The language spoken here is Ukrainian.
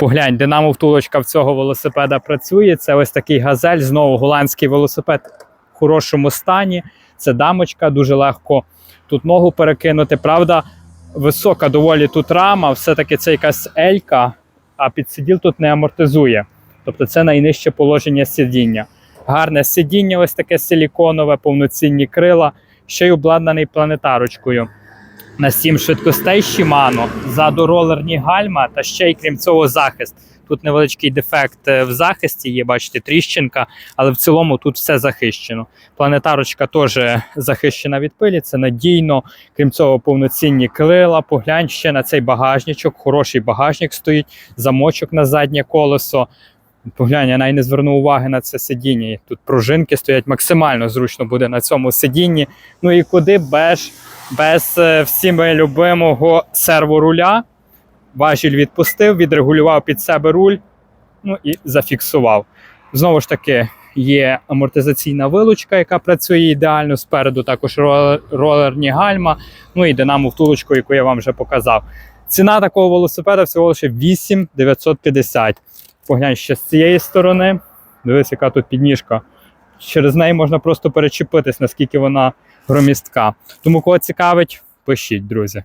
Поглянь, динамо втулочка в цього велосипеда працює. Це ось такий газель, знову голландський велосипед в хорошому стані. Це дамочка, дуже легко тут ногу перекинути. Правда, висока доволі тут рама, все-таки це якась елька, а підсиділ тут не амортизує. Тобто це найнижче положення сидіння. Гарне сидіння, ось таке силіконове, повноцінні крила, ще й обладнаний планетарочкою. На 7 швидкостей Shimano, ззаду ролерні гальма та ще й крім цього захист. Тут невеличкий дефект е, в захисті є, бачите, тріщинка, але в цілому тут все захищено. Планетарочка теж захищена від пилі, це надійно. Крім цього, повноцінні крила. Поглянь ще на цей багажничок. Хороший багажник стоїть, замочок на заднє колесо. Поглянь, я навіть не звернув уваги на це сидіння. Тут пружинки стоять максимально зручно буде на цьому сидінні. Ну і куди без, без е, всіми любимого серворуля. Важіль відпустив, відрегулював під себе руль, ну і зафіксував. Знову ж таки, є амортизаційна вилучка, яка працює ідеально. Спереду також ролерні гальма, ну і динамо втулочку, яку я вам вже показав. Ціна такого велосипеда всього лише 8950. Поглянь ще з цієї сторони. Дивись, яка тут підніжка. Через неї можна просто перечепитись, наскільки вона громістка. Тому кого цікавить, пишіть, друзі.